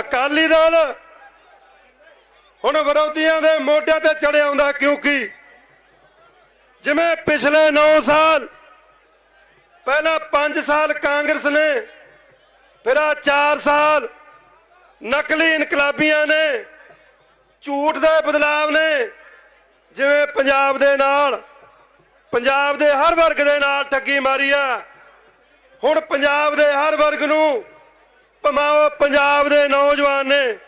ਅਕਾਲੀ ਦਲ ਹੁਣ ਵਿਰੋਧੀਆਂ ਦੇ ਮੋਢਿਆਂ ਤੇ ਚੜਿਆ ਆਉਂਦਾ ਕਿਉਂਕਿ ਜਿਵੇਂ ਪਿਛਲੇ 9 ਸਾਲ, ਪਹਿਲਾਂ 5 ਸਾਲ ਕਾਂਗਰਸ ਨੇ, ਫਿਰ ਆ 4 ਸਾਲ ਨਕਲੀ ਇਨਕਲਾਬੀਆਂ ਨੇ, ਝੂਠ ਦੇ ਬਦਲਾਵ ਨੇ, ਜਿਵੇਂ ਪੰਜਾਬ ਦੇ ਨਾਲ, ਪੰਜਾਬ ਦੇ ਹਰ ਵਰਗ ਦੇ ਨਾਲ ਠੱਗੀ ਮਾਰੀ ਆ। ਹੁਣ ਪੰਜਾਬ ਦੇ ਹਰ ਵਰਗ ਨੂੰ ਭਾਵੇਂ ਉਹ ਪੰਜਾਬ ਦੇ ਨੌਜਵਾਨ ਨੇ।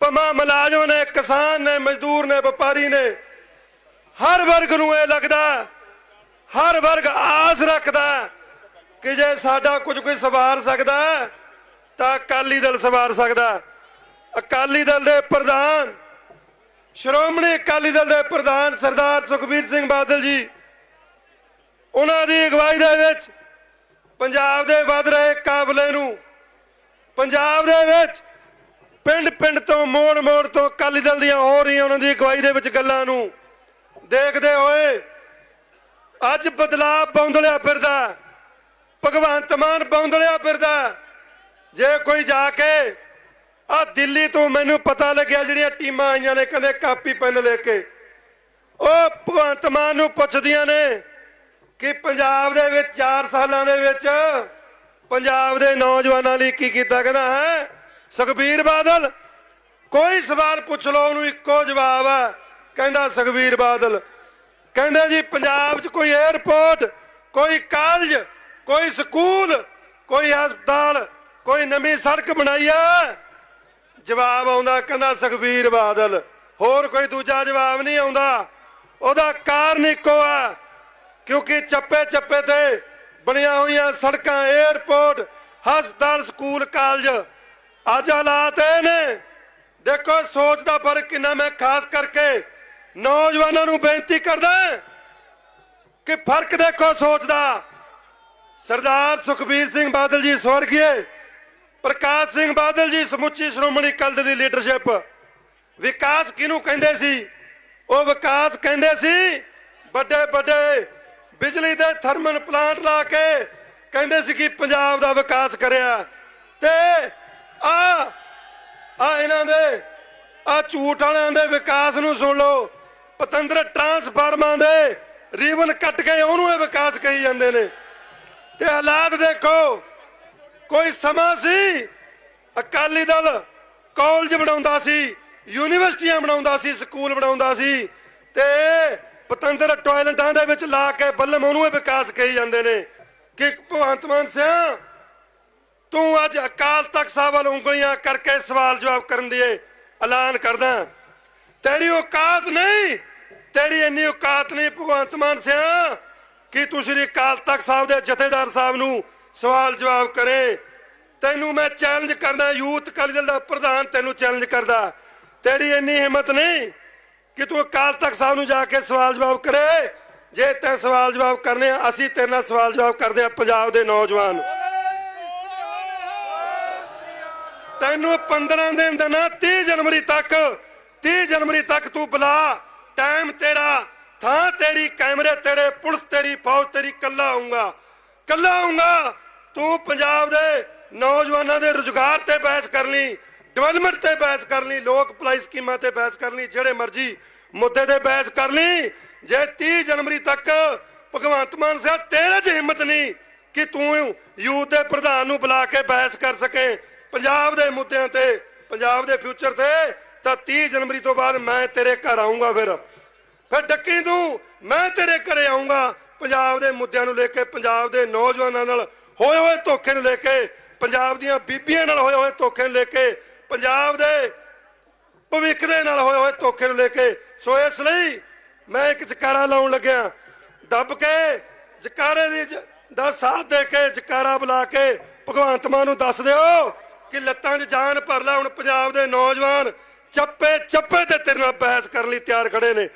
ਭਾਵੇਂ ਮੁਲਾਜ਼ਮ ਨੇ, ਕਿਸਾਨ ਨੇ, ਮਜ਼ਦੂਰ ਨੇ, ਵਪਾਰੀ ਨੇ। ਹਰ ਵਰਗ ਨੂੰ ਇਹ ਲੱਗਦਾ, ਹਰ ਵਰਗ ਆਸ ਰੱਖਦਾ ਕਿ ਜੇ ਸਾਡਾ ਕੁਝ ਕੋਈ ਸਵਾਰ ਸਕਦਾ, ਤਾਂ ਅਕਾਲੀ ਦਲ ਸਵਾਰ ਸਕਦਾ। ਅਕਾਲੀ ਦਲ ਦੇ ਪ੍ਰਧਾਨ, ਸ਼੍ਰੋਮਣੀ ਅਕਾਲੀ ਦਲ ਦੇ ਪ੍ਰਧਾਨ ਸਰਦਾਰ ਸੁਖਬੀਰ ਸਿੰਘ ਬਾਦਲ ਜੀ, ਉਹਨਾਂ ਦੀ ਅਗਵਾਈ ਦੇ ਵਿੱਚ ਪੰਜਾਬ ਦੇ ਵੱਧ ਰਹੇ ਕਾਬਲੇ ਨੂੰ ਪੰਜਾਬ ਦੇ ਵਿੱਚ ਪਿੰਡ ਪਿੰਡ ਤੋਂ, ਮੋੜ ਮੋੜ ਤੋਂ ਅਕਾਲੀ ਦਲ ਦੀਆਂ ਹੋ ਰਹੀਆਂ ਉਹਨਾਂ ਦੀ ਅਗਵਾਈ ਦੇ ਵਿੱਚ ਗੱਲਾਂ ਨੂੰ ਦੇਖਦੇ ਹੋਏ ਅੱਜ ਬਦਲਾਅ ਬੌਂਦਲਿਆ ਫਿਰਦਾ, ਭਗਵੰਤ ਮਾਨ ਬੌਂਦਲਿਆ ਫਿਰਦਾ। ਜੇ ਕੋਈ ਜਾ ਕੇ ਆ ਦਿੱਲੀ ਤੋਂ ਮੈਨੂੰ ਪਤਾ ਲੱਗਿਆ ਜਿਹੜੀਆਂ ਟੀਮਾਂ ਆਈਆਂ ਨੇ, ਕਹਿੰਦੇ ਕਾਪੀ ਪੈਨ ਲੈ ਕੇ। ਉਹ ਭਗਵੰਤ ਮਾਨ ਨੂੰ ਪੁੱਛਦੀਆਂ ਨੇ ਕਿ ਪੰਜਾਬ ਦੇ ਵਿੱਚ 4 ਸਾਲਾਂ ਦੇ ਵਿੱਚ ਪੰਜਾਬ ਦੇ ਨੌਜਵਾਨਾਂ ਲਈ ਕੀ ਕੀਤਾ ਕਹਿੰਦਾ ਹੈ? ਸੁਖਬੀਰ ਬਾਦਲ। ਕੋਈ ਸਵਾਲ ਪੁੱਛ ਲਓ, ਉਹਨੂੰ ਇੱਕੋ ਜਵਾਬ ਹੈ ਕਹਿੰਦਾ ਸੁਖਬੀਰ ਬਾਦਲ। ਕਹਿੰਦਾ ਜੀ, ਪੰਜਾਬ 'ਚ ਕੋਈ 에ਅਰਪੋਰਟ ਕੋਈ ਕਾਲਜ ਕੋਈ ਸਕੂਲ ਕੋਈ ਹਸਪਤਾਲ, ਕੋਈ ਨਵੀਂ ਸੜਕ ਬਣਾਈ ਆ? ਜਵਾਬ ਆਉਂਦਾ, ਕਹਿੰਦਾ ਸੁਖਬੀਰ ਬਾਦਲ। ਹੋਰ ਕੋਈ ਦੂਜਾ ਜਵਾਬ ਨਹੀਂ ਆਉਂਦਾ। ਉਹਦਾ ਕਾਰਨ ਇੱਕੋ ਆ, ਕਿਉਂਕਿ ਚੱਪੇ ਚੱਪੇ ਤੇ ਬਣੀਆਂ ਹੋਈਆਂ ਸੜਕਾਂ 에ਅਰਪੋਰਟ ਹਸਪਤਾਲ, ਸਕੂਲ ਕਾਲਜ ਅੱਜ ਹਾਲਾਤ ਇਹ ਨੇ। ਦੇਖੋ, ਸੋਚ ਦਾ ਫ਼ਰਕ ਕਿੰਨਾ ਮੈਂ ਖਾਸ ਕਰਕੇ ਨੌਜਵਾਨਾਂ ਨੂੰ ਬੇਨਤੀ ਕਰਦਾ ਕਿ ਫ਼ਰਕ ਦੇਖੋ, ਸੋਚ ਦਾ। ਸਰਦਾਰ ਸੁਖਬੀਰ ਸਿੰਘ ਬਾਦਲ ਜੀ ਸਵਰਗੀਏ, ਪ੍ਰਕਾਸ਼ ਸਿੰਘ ਬਾਦਲ ਜੀ ਸਮੁੱਚੀ ਸ਼੍ਰੋਮਣੀ ਅਕਾਲੀ ਦਲ ਦੀ ਲੀਡਰਸ਼ਿਪ ਵਿਕਾਸ ਕਿਹਨੂੰ ਕਹਿੰਦੇ ਸੀ? ਉਹ ਵਿਕਾਸ ਕਹਿੰਦੇ ਸੀ ਵੱਡੇ ਵੱਡੇ ਬਿਜਲੀ ਦੇ ਥਰਮਲ ਪਲਾਂਟ ਲਾ ਕੇ ਕਹਿੰਦੇ ਸੀ ਕਿ ਪੰਜਾਬ ਦਾ ਵਿਕਾਸ ਕਰਿਆ। ਤੇ ਆ ਆ ਇਹਨਾਂ ਦੇ, ਆ ਝੂਠ ਵਾਲਿਆਂ ਦੇ ਵਿਕਾਸ ਨੂੰ ਸੁਣ ਲਓ। ਪਤੰਦਰ ਟਰਾਂਸਫਾਰਮਾਂ ਦੇ ਰੀਬਨ ਕੱਟ ਕੇ ਉਹਨੂੰ ਇਹ ਵਿਕਾਸ ਕਹੀ ਜਾਂਦੇ ਨੇ। ਤੇ ਹਾਲਾਤ ਦੇਖੋ, ਕੋਈ ਸਮਾਂ ਸੀ, ਅਕਾਲੀ ਦਲ ਕਾਲਜ ਬਣਾਉਂਦਾ ਸੀ, ਯੂਨੀਵਰਸਿਟੀਆਂ ਬਣਾਉਂਦਾ ਸੀ, ਸਕੂਲ ਬਣਾਉਂਦਾ ਸੀ, ਤੇ ਪਤੰਦਰ ਟਾਇਲਟਾਂ ਦੇ ਵਿੱਚ ਲਾ ਕੇ ਬੱਲਮ ਉਹਨੂੰ ਇਹ ਵਿਕਾਸ ਕਹੀ ਜਾਂਦੇ ਨੇ ਕਿ ਭਗਵੰਤ ਮਾਨ ਸਿਆ, ਤੂੰ ਅੱਜ ਅਕਾਲ ਤਖਤ ਸਾਹਿਬ ਵੱਲ ਉਂਗਲੀਆਂ ਕਰਕੇ ਸਵਾਲ ਜਵਾਬ ਕਰਨ ਦੀ ਐਲਾਨ ਕਰਦਾ। ਤੇਰੀ ਔਕਾਤ ਨਹੀਂ, ਤੇਰੀ ਇੰਨੀ ਔਕਾਤ ਨਹੀਂ ਭਗਵੰਤ ਮਾਨ ਸਿਆ ਕਿ ਤੂੰ ਸ਼੍ਰੀ ਅਕਾਲ ਤਖਤ ਸਾਹਿਬ ਦੇ ਜਥੇਦਾਰ ਸਾਹਿਬ ਨੂੰ ਸਵਾਲ ਜਵਾਬ ਕਰੇ। ਤੈਨੂੰ ਮੈਂ ਚੈਲੰਜ ਕਰਦਾ, ਯੂਥ ਅਕਾਲੀ ਦਲ ਦਾ ਪ੍ਰਧਾਨ ਤੈਨੂੰ ਚੈਲੰਜ ਕਰਦਾ। ਤੇਰੀ ਇੰਨੀ ਹਿੰਮਤ ਨਹੀਂ ਕਿ ਤੂੰ ਅਕਾਲ ਤਖਤ ਸਾਹਿਬ ਨੂੰ ਜਾ ਕੇ ਸਵਾਲ ਜਵਾਬ ਕਰੇ। ਜੇ ਤੈਂ ਸਵਾਲ ਜਵਾਬ ਕਰਨੇ ਆ, ਅਸੀਂ ਤੇਰੇ ਨਾਲ ਸਵਾਲ ਜਵਾਬ ਕਰਦੇ ਆ ਪੰਜਾਬ ਦੇ ਨੌਜਵਾਨ। ਤੈਨੂੰ 15 ਦਿਨ ਦਾ ਨਾ 30 ਜਨਵਰੀ ਤੱਕ 30 ਜਨਵਰੀ ਤੱਕ ਤੂੰ ਬੁਲਾ। ਟਾਈਮ ਤੇਰਾ ਥਾਂ ਤੇਰੀ ਕੈਮਰੇ ਤੇਰੇ ਪੁਲਿਸ ਤੇਰੀ ਫੌਜ ਤੇਰੀ ਕੱਲਾ ਆਉਂਗਾ ਕੱਲਾ ਆਉਂਗਾ ਤੂੰ ਪੰਜਾਬ ਦੇ ਨੌਜਵਾਨਾਂ ਦੇ ਰੁਜ਼ਗਾਰ ਤੇ ਬਹਿਸ ਕਰ ਲਈ। ਡਿਵੈਲਪਮੈਂਟ ਤੇ ਬਹਿਸ ਕਰ ਲਈ ਲੋਕ ਭਲਾਈ ਸਕੀਮਾਂ ਤੇ ਬਹਿਸ ਕਰ ਲਈ ਜਿਹੜੇ ਮਰਜ਼ੀ ਮੁੱਦੇ ਤੇ ਬਹਿਸ ਕਰ ਲਈ ਜੇ 30 ਜਨਵਰੀ ਤੱਕ ਭਗਵੰਤ ਮਾਨ ਸਾਹਿਬ ਤੇਰੇ 'ਚ ਹਿੰਮਤ ਨਹੀਂ ਕਿ ਤੂੰ ਯੂਥ ਦੇ ਪ੍ਰਧਾਨ ਨੂੰ ਬੁਲਾ ਕੇ ਬਹਿਸ ਕਰ ਸਕੇ, ਪੰਜਾਬ ਦੇ ਮੁੱਦਿਆਂ ਤੇ, ਪੰਜਾਬ ਦੇ ਫਿਊਚਰ ਤੇ, ਤਾਂ 30 ਜਨਵਰੀ ਤੋਂ ਬਾਅਦ ਮੈਂ ਤੇਰੇ ਘਰ ਆਉਂਗਾ ਫਿਰ। ਫਿਰ ਡੱਕੀ ਤੂੰ, ਮੈਂ ਤੇਰੇ ਘਰੇ ਆਉਂਗਾ ਪੰਜਾਬ ਦੇ ਮੁੱਦਿਆਂ ਨੂੰ ਲੈ ਕੇ, ਪੰਜਾਬ ਦੇ ਨੌਜਵਾਨਾਂ ਨਾਲ ਹੋਏ ਹੋਏ ਧੋਖੇ ਨੂੰ ਲੈ ਕੇ, ਪੰਜਾਬ ਦੀਆਂ ਬੀਬੀਆਂ ਨਾਲ ਹੋਏ ਹੋਏ ਧੋਖੇ ਨੂੰ ਲੈ ਕੇ ਪੰਜਾਬ ਦੇ ਭਵਿੱਖ ਦੇ ਨਾਲ ਹੋਏ ਹੋਏ ਧੋਖੇ ਨੂੰ ਲੈ ਕੇ। ਸੋ ਇਸ ਲਈ ਮੈਂ ਇੱਕ ਜਕਾਰਾ ਲਾਉਣ ਲੱਗਿਆ। ਦੱਬ ਕੇ ਜਕਾਰੇ ਦੀ ਦਾ ਸਾਥ ਦੇ ਕੇ ਜਕਾਰਾ ਬੁਲਾ ਕੇ ਭਗਵੰਤ ਮਾਨ ਨੂੰ ਦੱਸ ਦਿਓ ਕਿ ਲੱਤਾਂ 'ਚ ਜਾਨ ਭਰ ਲੈ ਹੁਣ ਪੰਜਾਬ ਦੇ ਨੌਜਵਾਨ ਚੱਪੇ ਚੱਪੇ ਤੇ ਤੇਰੇ ਨਾਲ ਬਹਿਸ ਕਰਨ ਲਈ ਤਿਆਰ ਖੜੇ ਨੇ।